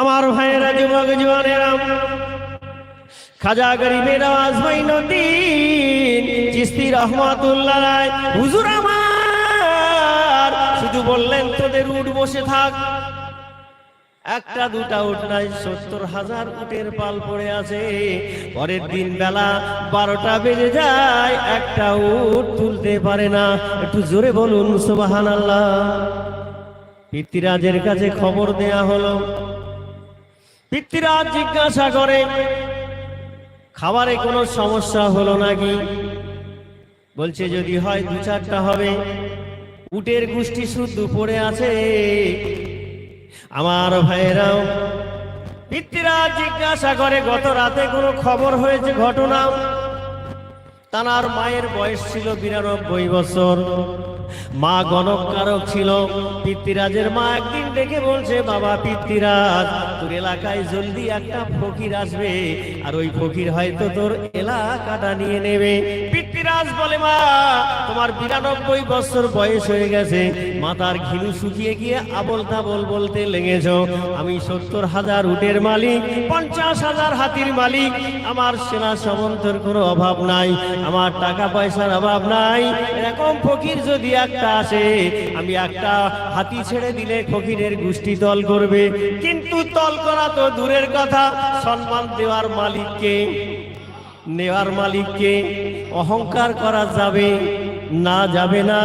আমার ভাইয়েরা, যুবক জোয়ানেরা খাজা গরিবের মাইনুদ্দিন চিস্তি রহমাতুল্লাহ হুজুর আমার, শুধু বললেন, তোদের উঠ বসে থাক। একটা, দুটা উঠ নাই, সত্তর হাজার উটের পাল পড়ে আছে। পরের দিন বেলা বারোটা বেজে যায়, একটা উট তুলতে পারে না। একটু জোরে বলুন সুবাহান আল্লাহ পিতৃরাজের কাছে খবর দেয়া হলো। পিতৃরাজ জিজ্ঞাসা করে, খাবারে কোনো সমস্যা হলো নাকি? বলছে, যদি হয় দু চারটা হবে। উটের গোষ্ঠী শুদ্ধ পড়ে আছে। আমার ভাইয়েরাও পিতৃরাজ জিজ্ঞাসা করে, গত রাতে কোনো খবর হয়েছে ঘটনা? তানার মায়ের বয়স ছিল বিরানব্বই বছর। মা গণকারক ছিল। পিতৃরাজের মা একদিন ডেকে বলছে, বাবা পিতৃরাজ, তোর এলাকায় জলদি একটা ফকির আসবে। আর ওই ফকির হয়তো তোর এলাকাটা নিয়ে নেবে। পিতৃরাজ বলে, মা, তোমার বিরানব্বই বছর বয়স হয়ে গেছে। মাথার ঘিলু শুকিয়ে গিয়ে আবল তাবল বলতে লেগেছ। আমি সত্তর হাজার উটের মালিক, পঞ্চাশ হাজার হাতির মালিক। আমার সেনা সামন্তের কোনো অভাব নাই। আমার টাকা পয়সার অভাব নাই। এরকম ফকির যদি একটা আসে, আমি একটা হাতি ছেড়ে দিলে ফকিরের গোষ্ঠী তল করবে। কিন্তু তল করা তো দূরের কথা, সম্মান দেওয়ার মালিককে নেওয়ার মালিককে অহংকার করা যাবে না যাবে না।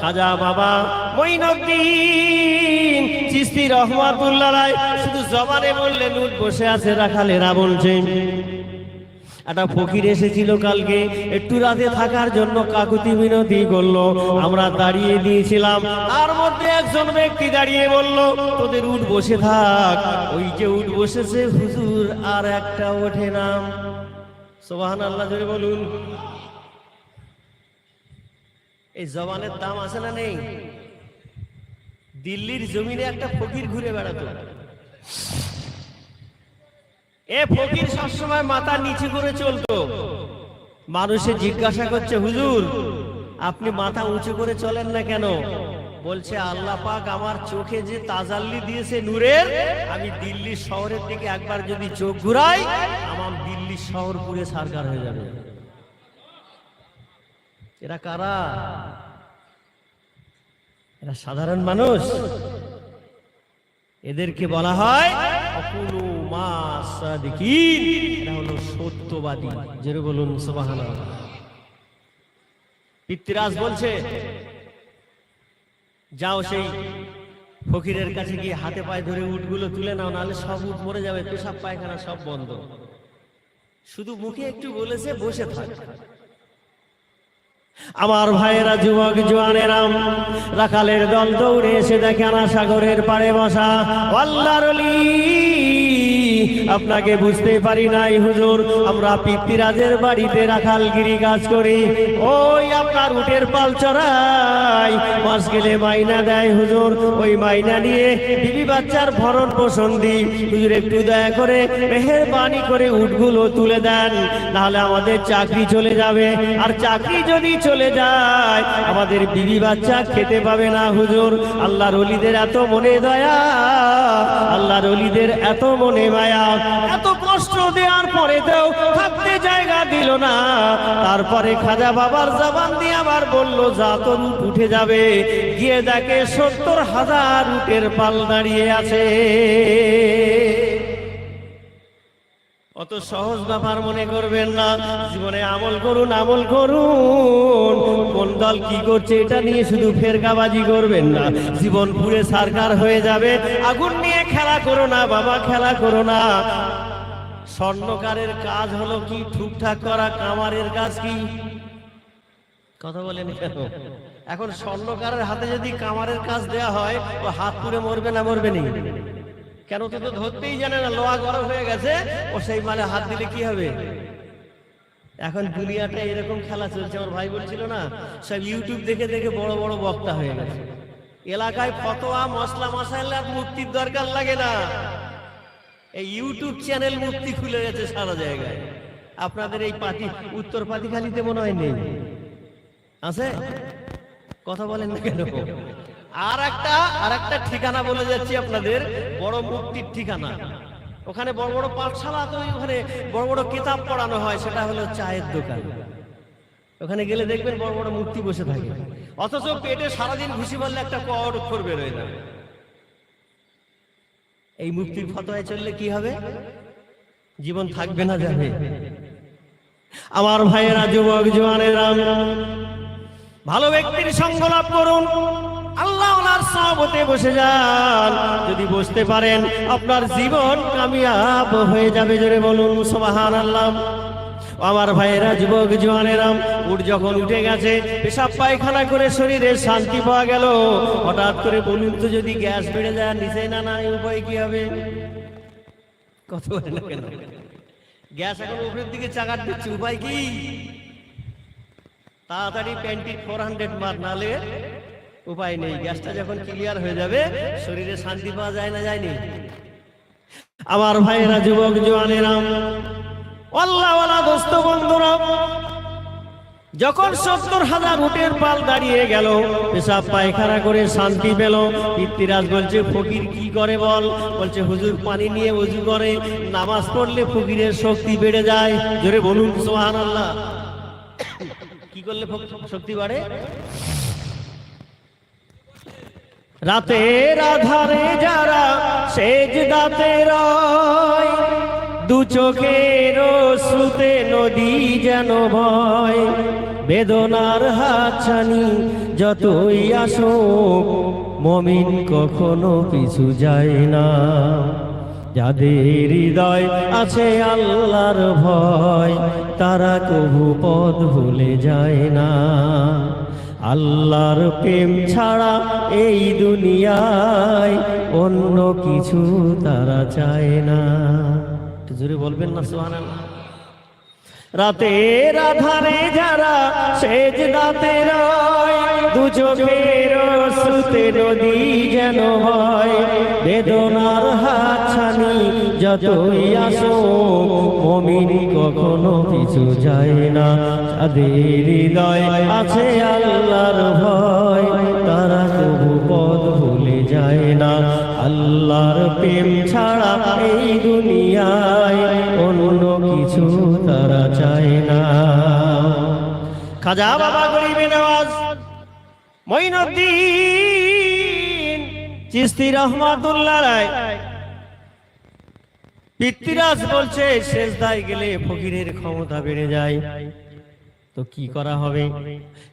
খাজা বাবা মঈনুদ্দিন চিস্তি রহমাতুল্লাহ রায় শুধু জবানে বললেন, উঠ বসে আছে রাখালেরা বলছে একটা ফকির এসেছিল কালকে, একটু রাতে থাকার জন্য কাকুতি মিনতি করল। আমরা দাঁড়িয়ে দিয়েছিলাম, তার মধ্যে একজন ব্যক্তি দাঁড়িয়ে বলল, তোদের উঠ বসে থাক। ওই যে উঠ বসেছে, হুজুর, আর একটা ওঠে নাম সোবাহান আল্লাহ জোরে বলুন। এই জবানের দাম আছে না নেই? দিল্লির জমিনে একটা ফকির ঘুরে বেড়াতো। এ ফকির সবসময় মাথা নিচু করে চলতো। মানুষে জিজ্ঞাসা করছে, হুজুর, আপনি মাথা উঁচু করে চলেন না কেন? বলছে, আল্লাহ পাক আমার চোখে যে তাজাল্লি দিয়েছে নূরের, আমি দিল্লি শহরের দিকে একবার যদি চোখ ঘুরাই, আমার দিল্লি শহর পুরে সারকার হয়ে যাবে। এরা কারা? এরা সাধারণ মানুষ। এদেরকে বলা হয় যাও সেই ফকিরের কাছে গিয়ে হাতে পায়ে ধরে উটগুলো তুলে নাও, নাহলে সব উট মরে যাবে, পেশাব, পায়খানা সব বন্ধ। শুধু মুখে একটু বলেছে, বসে থাক। আমার ভাইয়েরা, যুবক জোয়ানেরাম রাখালের দল দৌড়ে এসে দেখে আনা সাগরের পাড়ে বসা আল্লাহর আপনাকে বুঝতে পারি নাই, হুজুর, আমরা পিতৃরাজের বাড়িতে রাখালগিরি কাজ করি। ওই আপনার উটের পাল চড়াই, মাস গেলে মাইনা দেয়, হুজুর, ওই মাইনা নিয়ে বিবি বাচ্চার ভরণ পোষণ দিই। হুজুর, একটু দয়া করে মেহেরবানি করে উটগুলো তুলে দেন, নাহলে আমাদের চাকরি চলে যাবে। আর চাকরি যদি চলে যায়। আমাদের বিবি বাচ্চা খেতে পাবে না, হুজুর। আল্লাহর অলিদের এত মনে দয়া, আল্লাহর অলিদের এত মনে মায়া। এত কষ্ট দেওয়ার পরেতেও থাকতে জায়গা দিল না। তারপরে খাজা বাবার জবান দিয়ে আবার বলল উট উঠে যাবে। গিয়ে দেখে সত্তর হাজার উটের পাল দাঁড়িয়ে আছে। অত সহজ ব্যাপার মনে করবেন না। জীবনে আমল করুন আমল করুন। কোন দল কি করছে এটা নিয়ে শুধু ফেরকাবাজি করবেন না। জীবন পুরে সারকার হয়ে যাবে। আগুন নিয়ে খেলা করো না, বাবা খেলা করো না। স্বর্ণকারের কাজ হলো কি? ঠিকঠাক করা, কামারের কাজ কি? কথা বলেন কেন? এখন স্বর্ণকারের হাতে যদি কামারের কাজ দেয়া হয়, ও হাত পুড়ে মরবে না মরবে নি? কেন তো তো ধরতেই জানে না, লোহা গরম হয়ে গেছে, ও সেই মালে হাত দিলে কি হবে? এখন দুনিয়াটা এরকম খেলা চলছে, আমার ভাই বলছিল না, সব ইউটিউব দেখে দেখে বড় বড় বক্তা হয়ে গেছে। এলাকায় ফতোয়া, মশলা মশাইলার মুক্তির দরকার লাগে না। এই ইউটিউব চ্যানেল মুক্তি খুলে গেছে সারা জায়গায়। আপনাদের এই পাতি উত্তর পাতিখালিতে মনে হয় নেই। আছে? কথা বলেন না কেন? আর একটা আর একটা ঠিকানা বলে যাচ্ছি আপনাদের, বড় মুক্তির ঠিকানা। ওখানে বড় বড় পাঠশালা তো ওখানে বড় বড় কিতাব পড়ানো হয়, সেটা হলো চায়ের দোকান। ওখানে গেলে দেখবেন বড় বড় মূর্তি বসে থাকে। অথচ পেটে সারাদিন ঘুষি মারলে একটা কর অক্ষর বেরোয় না। এই মুক্তির ফতোয়ায় চললে কি হবে? জীবন থাকবে না যাবে। আমার ভাইয়েরা, যুবক, জোয়ানেরা, ভালো ব্যক্তির সঙ্গ লাভ করুন। আল্লাহ ওনার সহবতে বসে যান। যদি বসতে পারেন, আপনার জীবন কামিয়াব হয়ে যাবে, জোরে বলুন সোবাহান আল্লাহ আমার ভাইয়েরা, যুবক জোয়ানেরাম উঠ যখন উঠে গেছে, পেশাব পায়খানা করে শরীরে শান্তি পাওয়া গেল। হঠাৎ করে বলুন তো, যদি গ্যাস বেড়ে যায় নিচে না না উপায় কি হবে? কত গ্যাস এখন উপরের দিকে চাকার দিচ্ছে, উপায় কি? তাড়াতাড়ি প্যান্টি ফোর হান্ড্রেড মার, নালে উপায় নেই, গ্যাসটা যখন ক্লিয়ার হয়ে যাবে, শরীরে শান্তি পাওয়া যায় না যায়নি আমার ভাইয়েরা, যুবক জোয়ানেরাম আল্লাহওয়ালা দোস্ত বন্ধুরা, যখন সত্তর হাজার উটের পাল দাঁড়িয়ে গেল, পেশাব পায়খানা করে শান্তি পেল। পিতৃরাজ বলছে, ফকির কি করে বল? বলছে, হুজুর পানি নিয়ে উজু করে, নামাজ পড়লে ফকিরের শক্তি বেড়ে যায়। জোরে বলুন সোহান আল্লাহ কি করলে শক্তি বাড়ে? রাতের আধারে যারা সেজ দাতে রয়, দু চোখের শ্রুতে নদী যেন ভয় বেদনার হাতছানি যতই আসুক মমিন কখনো পিছু যায় না। যাদের হৃদয় আছে আল্লাহর ভয়, তারা কবু পথ ভুলে যায় না। আল্লাহর প্রেম ছাড়া এই দুনিয়ায় অন্য কিছু তারা চায় না। জোরে বলবেন না সোহান রাতের আধারে যারা সেজ দাতে রয় দু চোখের নদী যেন হয়, বেদনার হাতছানি যতই আসো মমিন কখনো কিছু যায় না। যাদের হৃদয় আছে আল্লাহর ভয়, তারা তবু পদ ভুলে যায় না। আল্লাহর প্রেম ছাড়া এই দুনিয়ায় অন্য কিছু তারা চায় না। খাজা বাবা গরিবে নওয়াজ মঈনুদ্দিন। চিস্তি রহমাতুল্লাহ রায়। পিতৃরাজ বলছে শেষ দায় গেলে ফকিরের ক্ষমতা বেড়ে যায়। তো কি করা হবে?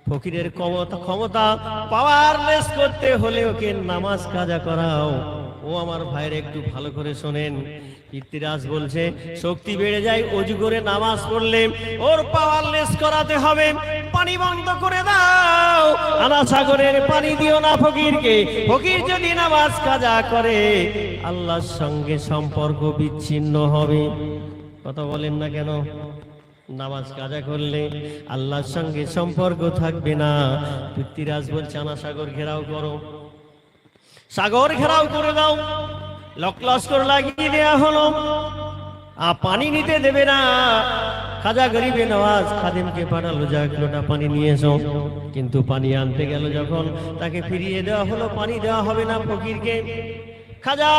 ফকিরের ক্ষমতা ক্ষমতা পাওয়ারলেস করতে হলে ওকে নামাজ কাজা করাও। ও আমার ভাইয়ের একটু ভালো করে শোনেন। ইতিরাজ বলছে, শক্তি বেড়ে যায় অজু করে নামাজ পড়লে ওর পাওয়ারলেস করাতে হবে। পানি বন্ধ করে দাও। আনা সাগরের পানি দিও না ফকিরকে। ফকির যদি নামাজ কাজা করে, আল্লাহর সঙ্গে সম্পর্ক বিচ্ছিন্ন হবে। কথা বলেন না কেন? নামাজ কাজা করলে আল্লাহর সঙ্গে সম্পর্ক থাকবে না। পৃথ্বীরাজ বলছে আনা সাগর ঘেরাও করো। সাগর ঘেরাও করে দাও। লক লস্কর লাগিয়ে দেয়া হলো। আর পানি নিতে দেবে না। খাজা গরিবে নওয়াজ খাদিমকে পাঠালো, যা এক লোটা পানি নিয়ে এসো কিন্তু পানি আনতে গেল যখন, তাকে ফিরিয়ে দেওয়া হলো, পানি দেওয়া হবে না ফকিরকে। খাজা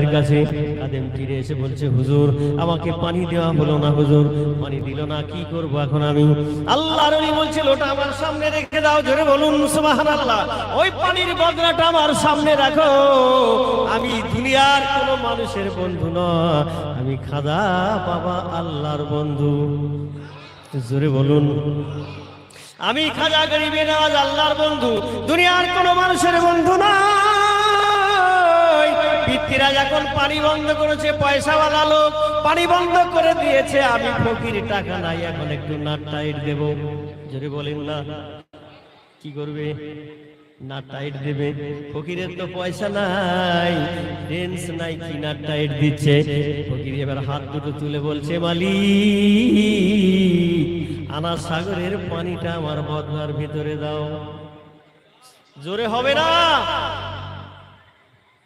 এর কাছে ফিরে এসে বলছে, হুজুর, আমাকে পানি দেওয়া না হুজুর। পানি দিল না, কি এখন আমি? আল্লাহর ওলি বলছে, লোটা আমার সামনে রেখে দাও বলুন ওই পানির আমার সামনে রাখো। আমি দুনিয়ার কোনো মানুষের বন্ধু নয়, আমি খাজা বাবা আল্লাহর বন্ধু। জোরে বলুন। আমি খাজা গরিবে নাজ আল্লাহর বন্ধু, দুনিয়ার কোনো মানুষের বন্ধু না পিতৃরা যখন পানি বন্ধ করেছে, পয়সাওয়ালা লোক পানি বন্ধ করে দিয়েছে, আমি ফকির, টাকা নাই, এখন একটু নাট টাইট দেব। যদি বলেন না। কি করবে? না টাইট দেবে। ফকিরের তো পয়সা নাই রেন্স নাই কি না টাইট দিচ্ছে। ফকির এবার হাত দুটো তুলে বলছে, মালিক, আনা সাগরের পানিটা আমার বদনার ভিতরে দাও। জোরে হবে না।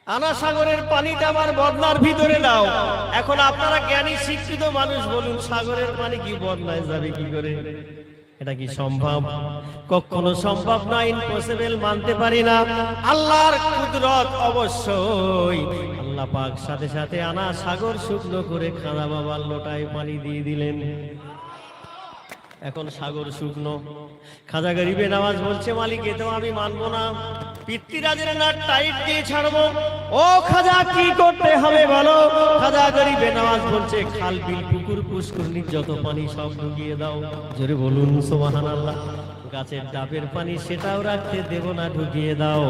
আনা সাগরের পানিটা আমার বদনার ভিতরে দাও। এখন আপনারা জ্ঞানী শিক্ষিত মানুষ বলুন, সাগরের পানি কি বদনায় যাবে কি করে? এটা কি সম্ভব? কখনো সম্ভব না ইম্পসিবল মানতে পারি না। আল্লাহর কুদরত অবশ্যই। আল্লাহ পাক সাথে সাথে আনা সাগর শুকনো করে খাদা বাবার লোটায় পানি দিয়ে দিলেন। এখন সাগর শুকনো। খাজা গরিবে নামাজ বলছে, মালিক এ তো আমি মানবো না। পিতৃরাজের না টাইট দিয়ে ছাড়বো। ও খাজা, কি করতে হবে বলো? খাজা গরিবে নামাজ বলছে, খাল, বিল, পুকুর পুষ্করণির যত পানি সব ঢুকিয়ে দাও। জোরে বলুন সোবাহান আল্লাহ গাছের ডাবের পানি সেটাও রাখতে দেব না, ঢুকিয়ে দাও।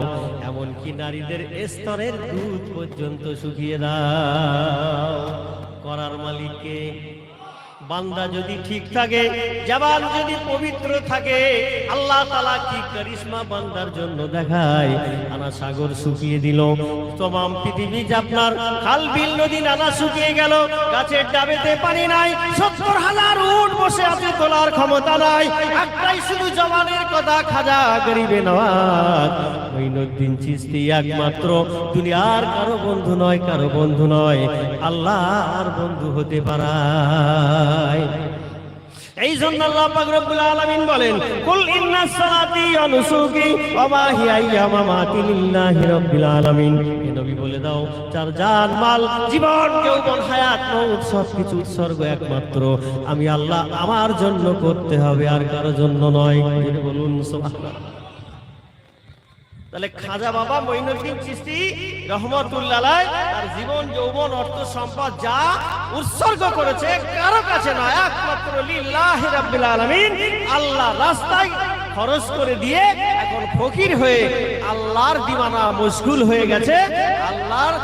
এমনকি নারীদের স্তরের দুধ পর্যন্ত শুকিয়ে দাও। করার মালিককে বান্দা যদি ঠিক থাকে, জবান যদি পবিত্র থাকে, আল্লাহ তালা কি করিশ্মা বান্দার জন্য দেখায়? আনা সাগর শুকিয়ে দিল। তমাম পৃথিবী আপনার খাল, বিল, নদী নানা শুকিয়ে গেল, গাছের ডাবেতে পানি নাই, সত্তর হাজার উঠ বসে আছে তোলার ক্ষমতা নাই, একটাই শুধু জবানের কথা, খাজা গরিবে নওয়াজ। মঈনুদ্দিন চিস্তি একমাত্র। দুনিয়ার কারও বন্ধু নয়, কারও বন্ধু নয়। আল্লাহর বন্ধু হতে পারায়। এই জন্য আল্লাহ পাক রব্বুল আলামিন বলেন, কুল ইন্না সালাতি ওয়া নুসুকি ওয়া লিল্লাহি রাব্বিল আলামিন। হে নবী, বলে দাও চার জান মাল, জীবন, যৌবন, হায়াত মৌত সব কিছু উৎসর্গ একমাত্র। আমি আল্লাহ আমার জন্য করতে হবে, আর কারও জন্য নয়। বলুন, সুবহানাল্লাহ। তাহলে খাজা বাবা মঈনুদ্দিন চিস্তি রহমতুল্লাহ তার জীবন, যৌবন, অর্থ সম্পদ যা উৎসর্গ করেছে, কারও কাছে নয়, একমাত্র লিল্লাহি আলামিন, আল্লাহ রাস্তায় খরচ করে দিয়ে এখন ফকির হয়ে আল্লাহর দিওয়ানা মশগুল হয়ে গেছে। আল্লাহর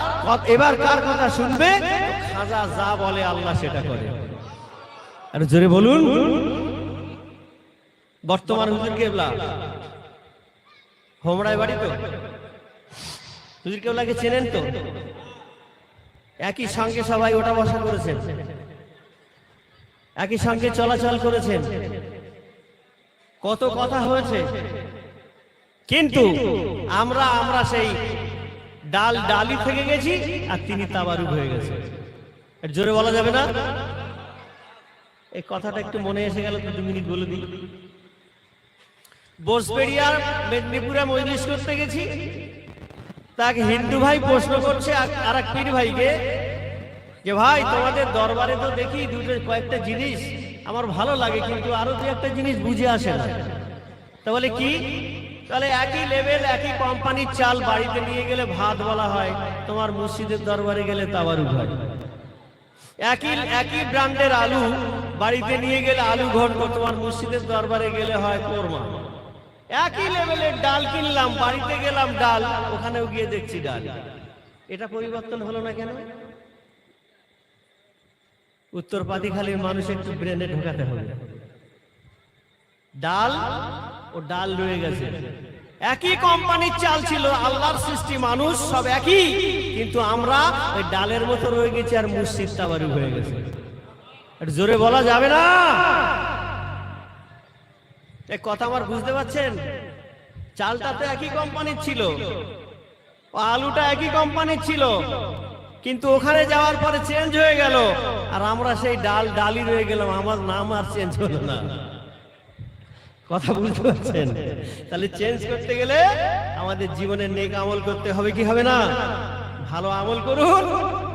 এবার কার কথা শুনবে? খাজা যা বলে আল্লাহ সেটা করে। আর জোরে বলুন। বর্তমান হুজুর কেবলা? হোমরায় বাড়ি তো। হুজুর কেবলাকে চেনেন তো? একই সঙ্গে সবাই ওটা বসা করেছেন। একই সঙ্গে চলাচল করেছেন। কত কথা হয়েছে। কিন্তু আমরা আমরা সেই ডাল ডালি থেকে গেছি আর তিনি তাবারুক হয়ে গেছে। জোরে বলা যাবে না? এই কথাটা একটু মনে এসে গেল, তো দু মিনিট বলে দিই। বোসবেরিয়ার মেদিনীপুরে মজলিস করতে গেছি। তাকে হিন্দু ভাই প্রশ্ন করছে আর- এক পীর ভাইকে যে, ভাই, তোমাদের দরবারে তো দেখি দুটো কয়েকটা জিনিস আমার ভালো লাগে, কিন্তু আরও দু একটা জিনিস বুঝে আসে না। তা বলে, কি? তাহলে একই লেভেল একই কোম্পানির চাল বাড়িতে নিয়ে গেলে ভাত বলা হয়, তোমার মসজিদের দরবারে গেলে তাবারুক হয়। একই একই ব্র্যান্ডের আলু বাড়িতে নিয়ে গেলে আলু ঘন্ট, তোমার মসজিদের দরবারে গেলে হয় কোরমা। একই লেভেলের ডাল কিনলাম, বাড়িতে গেলাম ডাল, ওখানেও গিয়ে দেখছি ডাল। এটা পরিবর্তন হলো না কেন? উত্তর পাতিখালীর মানুষ একটু ব্রেনে ঢোকাতে হবে। ডাল ও ডাল রয়ে গেছে। একই কোম্পানির চাল ছিল, আল্লাহর সৃষ্টি মানুষ, সব একই, কিন্তু আমরা ওই ডালের মতো রয়ে গেছি আর মুর্শিদ তাবারু হয়ে গেছে। জোরে বলা যাবে না। কথা আমার বুঝতে পারছেন? চালটা তো একই কোম্পানির ছিল। আলুটা একই কোম্পানির ছিল। কিন্তু ওখানে যাওয়ার পরে চেঞ্জ হয়ে গেল। আর আমরা সেই ডাল ডালি রয়ে গেলাম। আমার নাম আর চেঞ্জ হলো না। কথা বুঝতে পারছেন? তাহলে চেঞ্জ করতে গেলে আমাদের জীবনে নেক আমল করতে হবে কি হবে না? ভালো আমল করুন,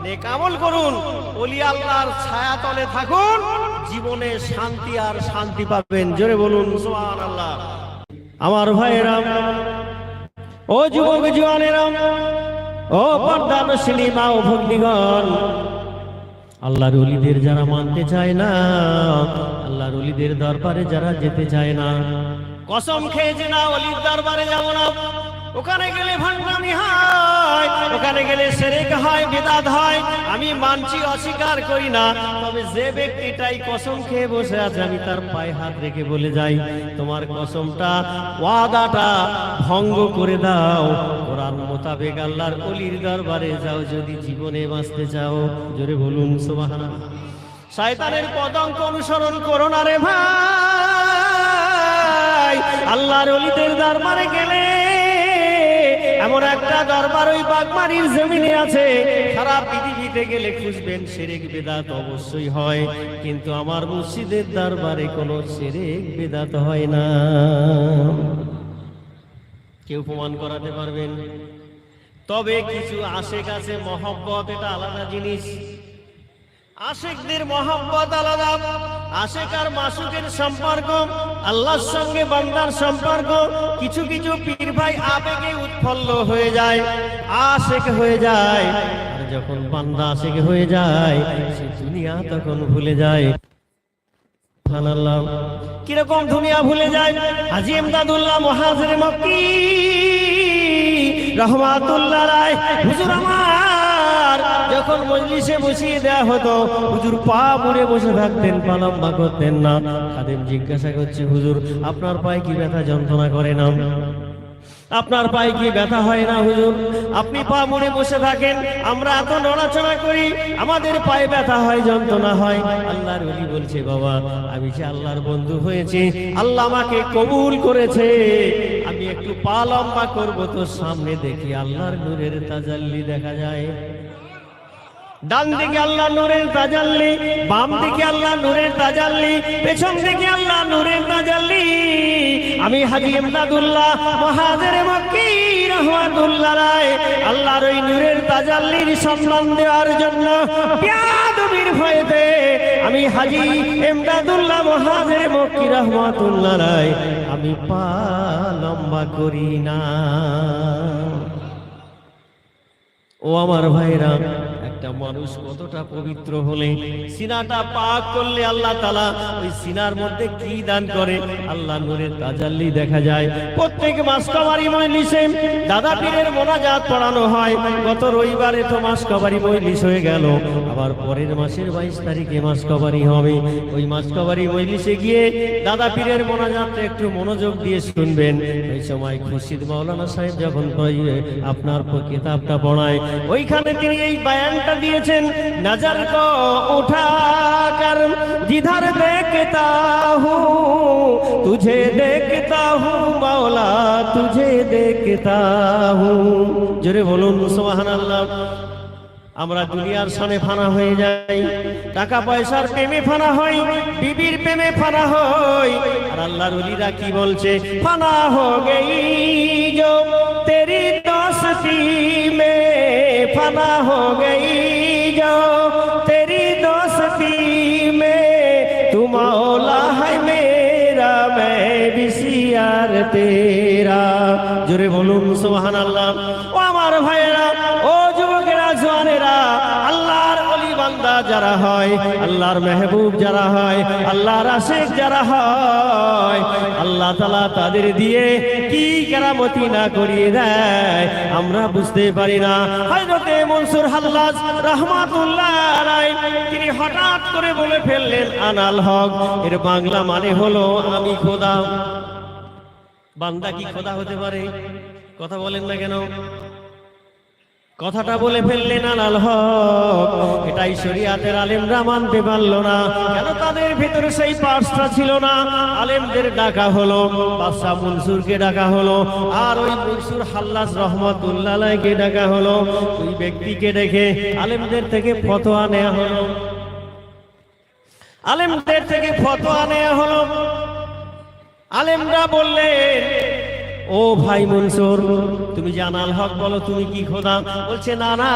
নেক আমল করুন। ওলি আল্লাহর ছায়া তলে থাকুন। জীবনে শান্তি আর শান্তি পাবেন। জোরে বলুন আল্লাহ আমার ভাইয়েরাম ও যুবক জোয়ানেরাম ও পর্দানশীলী মা ও ভগ্নিগণ, আল্লাহর অলিদের যারা মানতে চায় না, আল্লাহর অলিদের দরবারে যারা যেতে চায় না, কসম খেয়েছে না, অলির দরবারে যাব না। ওখানে গেলে ভান্ডামি হয়, ওখানে গেলে সেরেক হয়, বেদাত হয়। আমি মানছি, অস্বীকার করি না, তবে যে ব্যক্তিটাই কসম খেয়ে বসে আছে, আমি তার পায়ে হাত রেখে বলে যাই, তোমার কসমটা, ওয়াদাটা ভঙ্গ করে দাও। কোরআন মোতাবেক আল্লাহর অলির দরবারে যাও, যদি জীবনে বাঁচতে চাও। জোরে বলুন, সুবহানাল্লাহ। শয়তানের পদঙ্ক অনুসরণ করো না রে ভাই। আল্লাহর অলিদের দরবারে গেলে এমন একটা দরবার ওই বাগমারির জমিনে আছে। সারা পৃথিবীতে গেলে খুঁজবেন সেরেক বেদাত অবশ্যই হয়। কিন্তু আমার মসজিদের দরবারে কোনো সেরেক বেদাত হয় না। কেউ প্রমাণ করাতে পারবেন? তবে কিছু আছে, মহব্বত, এটা আলাদা জিনিস। আশেকদের মহব্বত আলাদা। আশেক আর মাসুকের সম্পর্ক, আল্লাহর সঙ্গে বান্দার সম্পর্ক, কিছু কিছু পীর ভাই আবেগে উৎফল্ল হয়ে যায়, আশেক হয়ে যায়। যখন বান্দা আশেক হয়ে যায়, সে দুনিয়া তখন ভুলে যায়। কীরকম দুনিয়া ভুলে যায়? হাজি এমদাদুল্লাহ মহাজের মক্কি, রহমাতুল্লাহ রায় হুজুর আমার যখন মজলিসে বসিয়ে দেয়া হতো, হুজুর পা মুড়ে বসে থাকতেন, পা লম্বা করতেন না। খাদেম জিজ্ঞাসা করছে, হুজুর, আপনার পায়ে কি ব্যথা যন্ত্রণা করে না? আপনার পায়ে কি ব্যথা হয় না, হুজুর? আপনি পা মুড়ে বসে থাকেন, আমরা এত নড়াচড়া করি, আমাদের পায়ে ব্যথা হয়, যন্ত্রণা হয়। আল্লাহর ওলি বলছে, বাবা, আমি যে আল্লাহর বন্ধু হয়েছি, আল্লাহ আমাকে কবুল করেছে। আমি একটু পা লম্বা করব, তো সামনে দেখি আল্লাহর নূরের তাজাল্লি দেখা যায়। ডান দিকে আল্লাহ নূরের তাজাল্লি, বাম দিকে আল্লাহ নূরের তাজাল্লি, পেছন দিকে আল্লাহ নূরের তাজাল্লি। আমি হাজি এমদাদুল্লাহ মহাজের মক্কি রহমাতুল্লাহ রায়, আল্লাহর ওই নূরের তাজাল্লির সম্মান দেওয়ার জন্য বিয়াদবির ভয়েতে আমি হাজি এমদাদুল্লাহ মহাজের মক্কি রহমাতুল্লাহ রায়, আমি পা লম্বা করি না। ও আমার ভাইরা একটা মানুষ কতটা পবিত্র হলে, সিনাটা পাক করলে আল্লাহ তালা ওই সিনার মধ্যে কি দান করে? আল্লাহ নূরের তাজাল্লি দেখা যায়। প্রত্যেক মাস কবারি মজলিসে দাদা পীরের মোনাজাত পড়ানো হয়। গত রবিবারে তো মাস কবারি মজলিস হয়ে গেল। আবার পরের মাসের বাইশ তারিখে মাস কবারি হবে। ওই মাস কবারি মজলিসে গিয়ে দাদা পীরের মোনাজাতটা একটু মনোযোগ দিয়ে শুনবেন। ওই সময় খুরশিদ মাওলানা সাহেব যখন আপনার কিতাবটা পড়ায়। ওইখানে তিনি এই বায়ানটা দিয়েছেন, নাজার কো, উঠা কর জিধার দেখতা হু, তুঝে দেখতা হু, মাওলা তুঝে দেখতা হু। জোরে বলুন, সুবহানাল্লাহ। আমরা দুনিয়ার সনে ফানা হয়ে যাই। টাকা পয়সার প্রেমে ফানা হই, বিবির প্রেমে ফানা হই। আর আল্লাহর ওলিরা কি বলছে? ফানা হো গেই জো তেরি দোস্তি মে ফানা হো গেই জো তেরি দোস্তি মে তুম ওলা হায় মেরা, মে বিসিয়ার তেরা। জোরে বলুন, সুবহানাল্লাহ। যারা হয়, আল্লাহর মেহবুব যারা হয়, আল্লাহর আশেক যারা হয়, আল্লাহ তালা তাদের দিয়ে কি কেরামতি না করিয়ে দেয়, আমরা বুঝতে পারি না। মনসুর রহমাতুল্লাহ তিনি হঠাৎ করে বলে ফেললেন, আনাল হক, এর বাংলা মানে হলো, আমি খোদা। বান্দা কি খোদা হতে পারে? কথা বলেন না কেন? কথাটা বলে ফেললেন আনাল হক। এটাই শরিয়াতের আলেমরা মানতে পারল না। কেন তাদের ভিতরে সেই পার্সটা ছিল না? আলেমদের ডাকা হলো বাদশা মনসুরকে ডাকা হলো, আর ওই মনসুর হাল্লাস রহমতুল্লাহকে ডাকা হলো। ওই ব্যক্তিকে দেখে আলেমদের থেকে ফতোয়া নেওয়া হলো। আলেমদের থেকে ফতোয়া নেওয়া হলো। আলেমরা বললেন ও ভাই মনসুর, তুমি জানাল হক বলো, তুমি কি খোদা? বলছে, না না,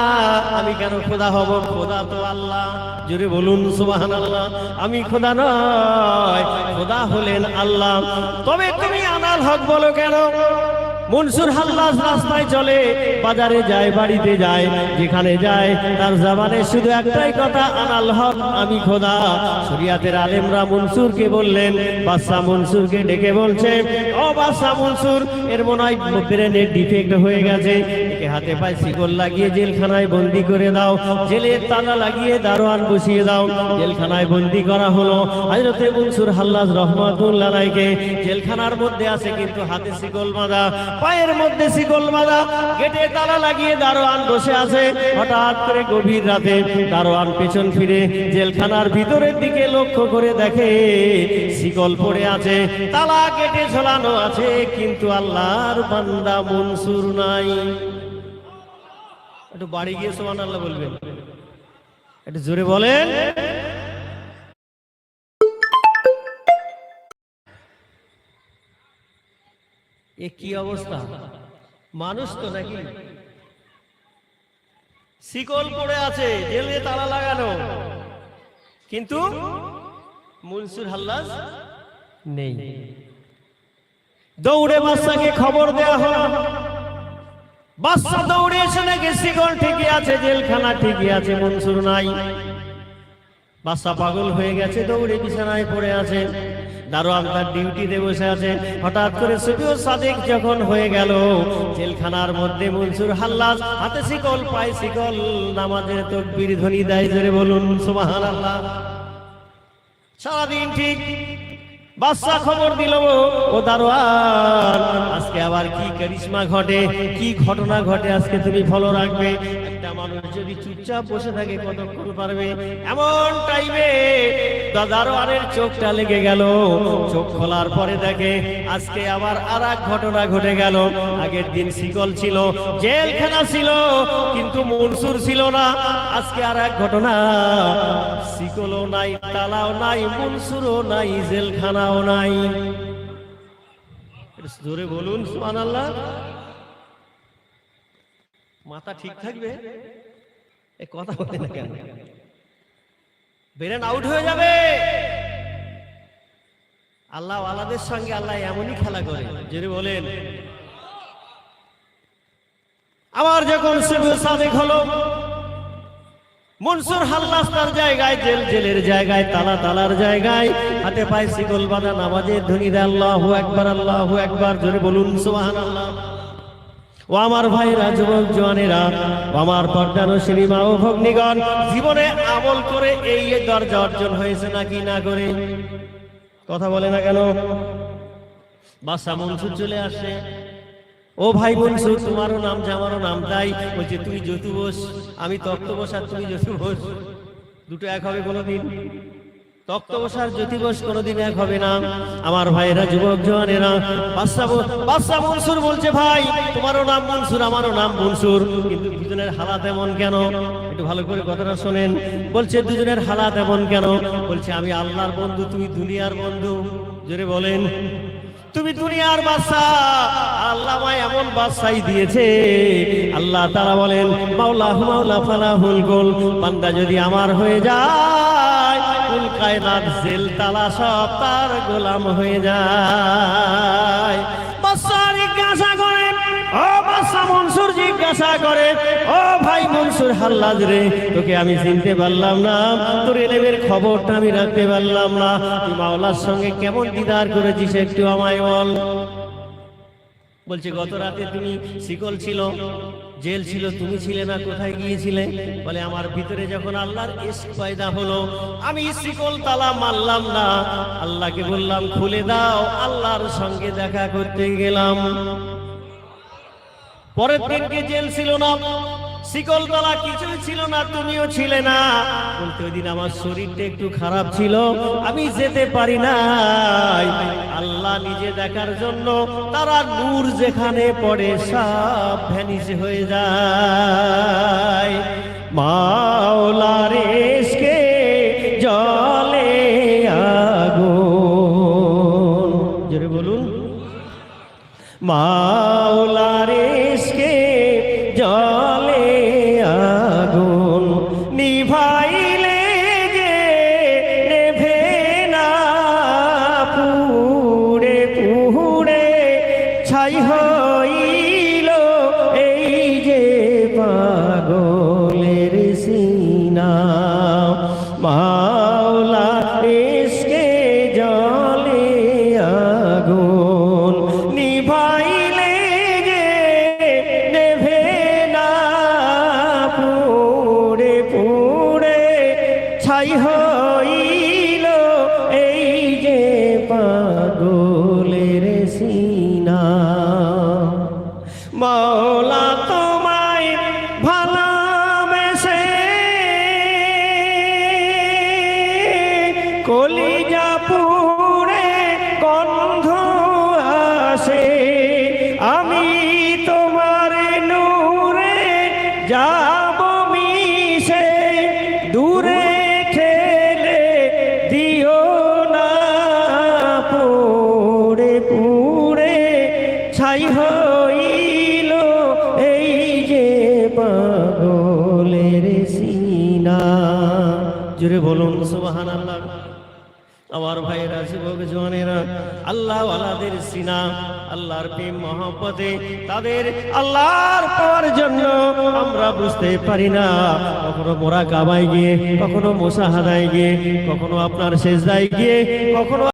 আমি কেন খোদা হব? খোদা তো আল্লাহ। জোরে বলুন সুবাহান আল্লাহ আমি খোদা নয়, খোদা হলেন আল্লাহ। তবে তুমি আনাল হক বলো কেন? মনসুর হাল্লাস রাস্তায় চলে, বাজারে যায়, বাড়িতে যায়, যেখানে যায়, তার জামানে শুধু একটাই কথা, আনাল হক, আমি খোদা। শরিয়াতের আলেমরা মনসুরকে বললেন বাদশা মনসুরকে ডেকে বলছে, ও বাদশা মনসুর, এর মনে হয় ব্রেনের ডিফেক্ট হয়ে গেছে। হাতে পায় শিকল লাগিয়ে জেলখানায় বন্দি করে দাও। জেলের তালা লাগিয়ে দারোয়ান বসিয়ে দাও। জেলখানায় বন্দি করা হলো হযরতে মনসুর হাল্লাজ রহমাতুল্লাহ রায়কে জেলখানার মধ্যে আছে কিন্তু হাতে শিকল বাঁধা। পায়ের মধ্যে শিকল বাঁধা গেটে তালা লাগিয়ে দারোয়ান বসে আছে। হঠাৎ করে গভীর রাতে দারোয়ান পেছন ফিরে জেলখানার ভিতরের দিকে লক্ষ্য করে দেখে, শিকল পড়ে আছে, তালা গেটে ঝোলানো আছে, কিন্তু আল্লাহর বান্দা মনসুর নাই। একটু বাড়ি গিয়ে সোমান আল্লাহ বলবেন। একটু জোরে বলেন। এ কি অবস্থা? মানুষ তো নাকি? শিকল পড়ে আছে, জেলে তালা লাগানো। কিন্তু মুনসুর হাল্লাস নেই। দৌড়ে বাচ্চাকে খবর দেওয়া হলো। বাচ্চা দৌড়ে এসে নাকি শিকল ঠিকই আছে, জেলখানা ঠিকই আছে, মনসুর নাই। বাচ্চা পাগল হয়ে গেছে, দৌড়ে বিছানায় পড়ে আছে। দারোয়ান তার ডিউটিতে বসে আছে। হঠাৎ করে সুফিও সাদেক যখন হয়ে গেল, জেলখানার মধ্যে মনসুর হাল্লাস হাতে শিকল, পায়ে শিকল, নামাজের তকবীর ধ্বনি দেয় ধরে বলুন সুবহান আল্লাহ সারাদিন ঠিক বাচ্চা খবর দিল, ও দারোয়ান, আজকে আবার কি কারিশমা ঘটে, কি ঘটনা ঘটে আজকে তুমি ফলো রাখবে? মানুষ যদি চুপচাপ বসে থাকে কতক্ষণ পারবে? এমন টাইমে দারোয়ানের চোখটা লেগে গেল। চোখ খোলার পরে দেখে আজকে আবার আর ঘটনা ঘটে গেল। আগের দিন শিকল ছিল, জেলখানা ছিল, কিন্তু মনসুর ছিল না। আজকে আর এক ঘটনা, শিকলও নাই, তালাও নাই, মনসুরও নাই, জেলখানাও নাই। জোরে বলুন সুবহান আল্লাহ মাথা ঠিক থাকবে? এ কথা বলে না কেন? ব্রেন আউট হয়ে যাবে। আল্লাহ আলাদের সঙ্গে আল্লাহ এমনই খেলা করে যদি বলেন। আবার যখন সাদেক হলো, মনসুর হাল্লাস তার জায়গায়, জেল জেলের জায়গায়, তালা তালার জায়গায়, হাতে পায়ে শিকল বাঁধা নামাজের ধ্বনি দেয়, আল্লাহু একবার আল্লাহু একবার জোরে বলুন, সুবহানাল্লাহ। ও আমার ভাইরা যুবক জওয়ানেরা, ও আমার পর্দানো সিনেমা ও ভগ্নিগণ, জীবনে আমল করে এই দরজা অর্জন হয়েছে নাকি না করে? কথা বলে না কেন? বাসা মনসুর চলে আসে। ও ভাই মনসুর, তোমারও নাম যে আমারও নাম, তাই বলছে, তুই যতু বস, আমি তক্ত বসার তুমি যতু বস। দুটো এক হবে কোনোদিন। তক্ত বসার জ্যোতি কোনোদিন এক হবে না। আমার ভাইয়েরা, যুবক জওয়ানেরা বাদশা বলছে, ভাই, তোমারও নাম মনসুর, আমারও নাম মনসুর। কিন্তু দুজনের হালাত এমন কেন? একটু ভালো করে কথাটা শোনেন। বলছে, দুজনের হালাত এমন কেন? বলছে, আমি আল্লাহর বন্ধু, তুমি দুনিয়ার বন্ধু। জোরে বলেন, তুমি দুনিয়ার বাদশা আল্লাহ আমায় এমন বাদশাই দিয়েছে। আল্লাহ তারা বলেন মাওলা মাওলা ফালাহুল গোল। বান্দা যদি আমার হয়ে যায় কুল কায়নাত জেল তালা সব তার গোলাম হয়ে যায়। জিজ্ঞাসা করে, ও মনসুর জিজ্ঞাসা করে, ও ভাই মনসুর হাল্লাজ রে, তোকে আমি চিনতে পারলাম না, তোর এলেমের খবরটা আমি রাখতে পারলাম না, তুই মাওলার সঙ্গে কেমন দিদার করেছিস একটু আমায় বল। বলছে, গত রাতে তুমি শিকল ছিল জেল ছিল, তুমি ছিলে না, কোথায় গিয়েছিলে? বলে, আমার ভিতরে যখন আল্লাহর ইস্ক পয়দা হলো, আমি শিকল তালা মারলাম না। আল্লাহকে বললাম, খুলে দাও, আল্লাহর সঙ্গে দেখা করতে গেলাম। পরের দিনকে জেল ছিল না। শিকল তলা কিছুই ছিল না, তুমিও ছিলে না। বলতে ওই দিন আমার শরীরটা একটু খারাপ ছিল, আমি যেতে পারি নাই। আল্লাহ নিজে দেখার জন্য তারা নূর যেখানে পড়ে সব ভ্যানিশ হয়ে যায়। মাওলার এসকে জলে আগুন। জোরে বলুন। মাওলার ভাই কলিজা পুরে গন্ধ আসে। যুবক আল্লাহ সিনা, আল্লাহর প্রেম মহব্বতে তাদের আল্লাহর পাওয়ার জন্য আমরা বুঝতে পারি না। কখনো মোরা কাবায় গিয়ে, কখনো মোসাহাদায় গিয়ে, কখনো আপনার শেষদায় গিয়ে, কখনো